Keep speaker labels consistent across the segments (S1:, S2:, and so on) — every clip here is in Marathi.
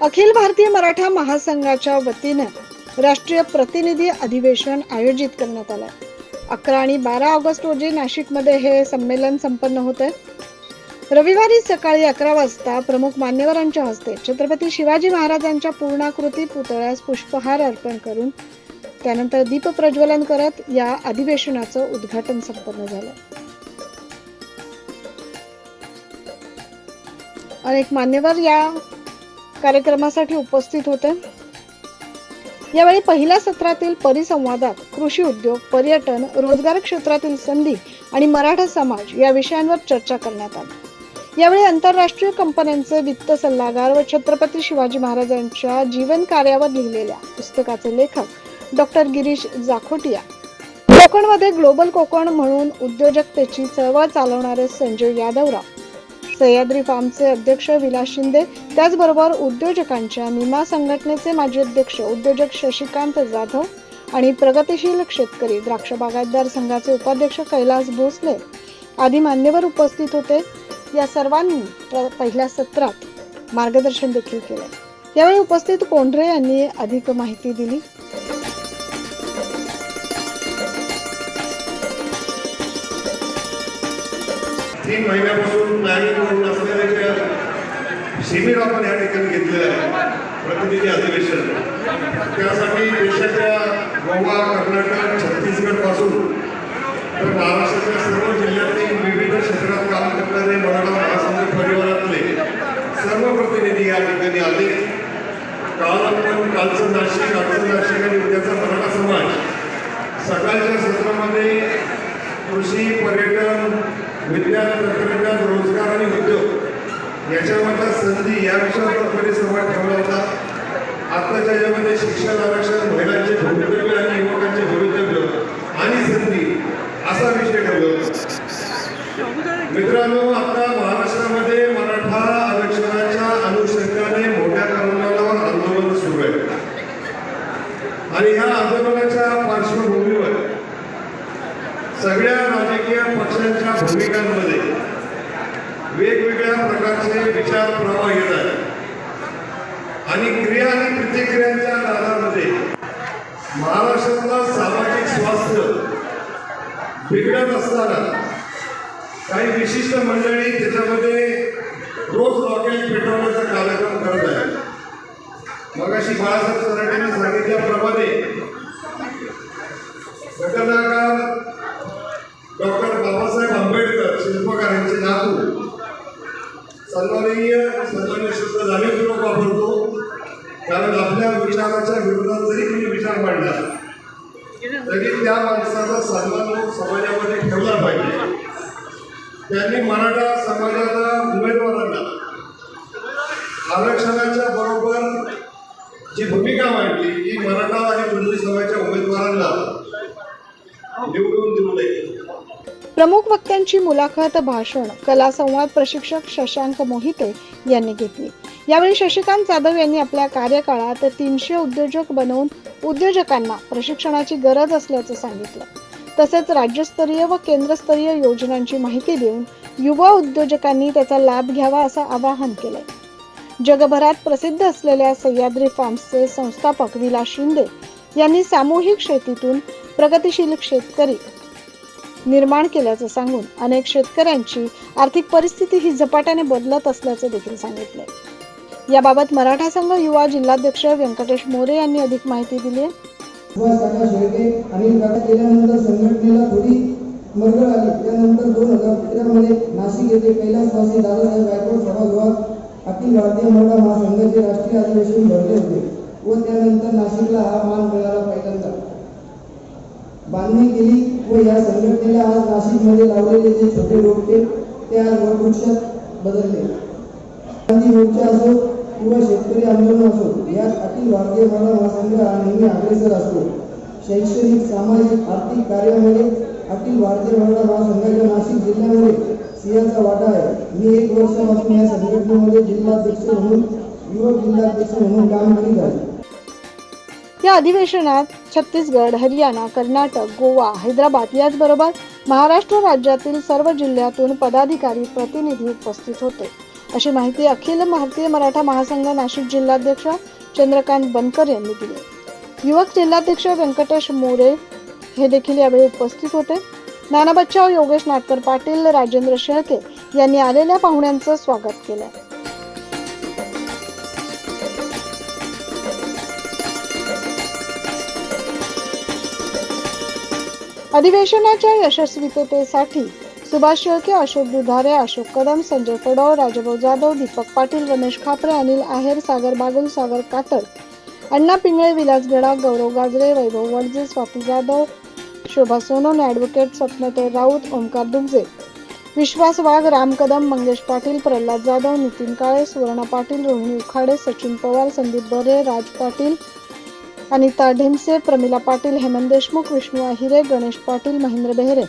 S1: अखिल भारतीय मराठा महासंघाच्या वतीनं राष्ट्रीय प्रतिनिधी अधिवेशन आयोजित करण्यात आलं. अकरा आणि बारा ऑगस्ट रोजी नाशिकमध्ये हे संमेलन संपन्न होत. आहे रविवारी सकाळी अकरा वाजता प्रमुख मान्यवरांच्या हस्ते छत्रपती शिवाजी महाराजांच्या पूर्णाकृती पुतळ्यास पुष्पहार अर्पण करून त्यानंतर दीप प्रज्वलन करत या अधिवेशनाचं उद्घाटन संपन्न झालं. अनेक मान्यवर या कार्यक्रमासाठी उपस्थित होते. यावेळी पहिल्या सत्रातील परिसंवादात कृषी उद्योग पर्यटन रोजगार क्षेत्रातील संधी आणि मराठा समाज या विषयांवर चर्चा करण्यात आली. यावेळी आंतरराष्ट्रीय कंपन्यांचे वित्त सल्लागार व छत्रपती शिवाजी महाराजांच्या जीवन कार्यावर लिहिलेल्या पुस्तकाचे लेखक डॉक्टर गिरीश जाखोटिया. कोकणमध्ये ग्लोबल कोकण म्हणून उद्योजकतेची चळवळ चालवणारे संजय यादवराव. सह्याद्री फार्मचे अध्यक्ष विलास शिंदे त्याचबरोबर उद्योजकांच्या निमा संघटनेचे माजी अध्यक्ष उद्योजक शशिकांत जाधव आणि प्रगतिशील शेतकरी द्राक्ष बागायतदार संघाचे उपाध्यक्ष कैलास भोसले आदी मान्यवर उपस्थित होते. या सर्वांनी पहिल्या सत्रात मार्गदर्शन देखील केले. यावेळी उपस्थित कोंढरे यांनी अधिक माहिती दिली.
S2: तीन महिन्यापासून प्लॅनिंग शिबिर आपण या ठिकाणी घेतलेलं आहे. प्रतिनिधी अधिवेशन. त्यासाठी देशाच्या गोवा कर्नाटक छत्तीसगडपासून तर महाराष्ट्राच्या सर्व जिल्ह्यातील विविध क्षेत्रात काम करणारे मराठा महासंघ परिवारातले सर्व प्रतिनिधी या ठिकाणी आले. काल आपण कालचं नाशिक आजचं नाशिक आणि उद्याचा मराठा समाज सकाळच्या सत्रामध्ये कृषी पर्यटन विज्ञान तंत्रज्ञान रोजगार आणि उद्योग याच्यामधला संधी या विषयावर परिसंवाद ठेवला होता. आत्ताच्या यामध्ये शिक्षण आरक्षण महिलांचे भवितव्य आणि युवकांचे भवितव्य आणि संधी असा विषय ठेवला मित्रांनो आता महाराष्ट्रामध्ये मराठा आरक्षणाच्या अनुषंगाने मोठ्या प्रमाणावर आंदोलन सुरू आहे. आणि ह्या आंदोलनाच्या पार्श्वभूमीवर सगळ्या राजकीय पक्षांच्या भूमिकांमध्ये विचार प्रवाह येत आणि क्रिया आणि प्रतिक्रियांच्या आधारामध्ये महाराष्ट्रातला सामाजिक स्वास्थ्य बिघडत असताना काही विशिष्ट मंडळी त्याच्यामध्ये रोज रॉकेल पेटवण्याचा कार्यक्रम करत आहे मगाशी बाळासाहेब सराटेंनी सांगितल्याप्रमाणे घटनाकार डॉक्टर बाबासाहेब आंबेडकर शिल्पकार यांचे नातू सन्माननीय सन्मान्य शब्द जाणीवपूर्वक वापरतो. कारण आपल्या विचाराच्या विरोधात जरी तुम्ही विचार मांडला तरी त्या माणसाचा सन्मान लोक समाजामध्ये ठेवला पाहिजे. त्यांनी मराठा समाजाला उमेदवारांना आरक्षणाच्या बरोबर जी भूमिका मांडली ही मराठा
S1: प्रमुख वक्त्यांची मुलाखत भाषण कला संवाद प्रशिक्षक शशांक मोहिते यांनी घेतली. यावेळी शशिकांत जाधव यांनी आपल्या कार्यकाळात तीनशे उद्योजक बनवून उद्योजकांना प्रशिक्षणाची गरज असल्याचं सांगितलं. तसेच राज्यस्तरीय व केंद्रस्तरीय योजनांची माहिती देऊन युवा उद्योजकांनी त्याचा लाभ घ्यावा असं आवाहन केलंय. जगभरात प्रसिद्ध असलेल्या सह्याद्री फार्म्सचे संस्थापक विलास शिंदे यांनी सामूहिक शेतीतून प्रगतिशील शेतकरी निर्माण केल्याचं सांगून अनेक शेतकऱ्यांची आर्थिक परिस्थिती ही झपाट्याने बदलत असल्याचं देखील सांगितलंय. याबाबत मराठा संघ युवा जिल्हाध्यक्ष व्यंकटेश मोरे यांनी अधिक माहिती दिली आहे.
S3: आली. त्यानंतर दोन हजार तेरामध्ये नाशिक येथे दादासाहेब गायकवाड सभागृहात अखिल भारतीय मराठा महासंघाचे राष्ट्रीय अधिवेशन भरले होते व त्यानंतर नाशिकला हा मान मिळाला पहिल्यांदा. बांधणी केली व या संघटनेला आज नाशिकमध्ये लावलेले जे छोटे रोपटे ते आज वटवृक्षात बदलले. गांधी मोर्चा असो किंवा शेतकरी आंदोलन असो यात अखिल भारतीय मराठा महासंघ हा नेहमी अग्रेसर असतो. शैक्षणिक सामाजिक आर्थिक कार्यामध्ये अखिल भारतीय महिला महासंघाच्या नाशिक जिल्ह्यामध्ये सिंहाचा वाटा आहे. मी एक वर्षापासून या संघटनेमध्ये जिल्हाध्यक्ष म्हणून युवक जिल्हाध्यक्ष म्हणून काम करीत आहे.
S1: या अधिवेशनात छत्तीसगड हरियाणा कर्नाटक गोवा हैदराबाद याचबरोबर महाराष्ट्र राज्यातील सर्व जिल्ह्यातून पदाधिकारी प्रतिनिधी उपस्थित होते. अशी माहिती अखिल भारतीय मराठा महासंघ नाशिक जिल्हाध्यक्ष चंद्रकांत बनकर यांनी दिली. युवक जिल्हाध्यक्ष व्यंकटेश मोरे हे देखील यावेळी उपस्थित होते. नाना बच्चाव योगेश नाटकर पाटील राजेंद्र शेळके यांनी आलेल्या पाहुण्यांचं स्वागत केलं. अधिवेशनाच्या यशस्वीतेसाठी सुभाष शेळके अशोक दुधारे अशोक कदम संजय फडोळ राजभाऊ जाधव दीपक पाटील रमेश खापरे अनिल आहेर सागर बागुल सागर कातळ अण्णा पिंगळे विलास गडा गौरव गाजरे वैभव वडजे स्वाती जाधव शोभा सोनोन ॲडव्होकेट स्वप्नते राऊत ओंकार दुबजे विश्वास वाघ राम कदम मंगेश पाटील प्रल्हाद जाधव नितीन काळे सुवर्णा पाटील रोहिणी उखाडे सचिन पवार संदीप बरे राज पाटील अनिता ढेमसे प्रमिला पाटील हेमंत देशमुख विष्णू अहिरे गणेश पाटील महेंद्र बेहरे.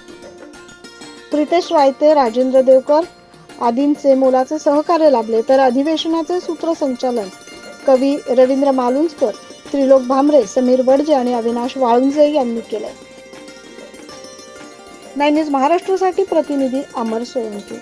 S1: प्रितेश रायते राजेंद्र देवकर आदींचे मोलाचे सहकार्य लाभले. तर अधिवेशनाचे सूत्रसंचालन कवी रवींद्र मालुंजकर त्रिलोक भामरे समीर वडजे आणि अविनाश वाळुंजे यांनी केले. नाईन न्यूज महाराष्ट्रासाठी प्रतिनिधी अमर सोळंकी.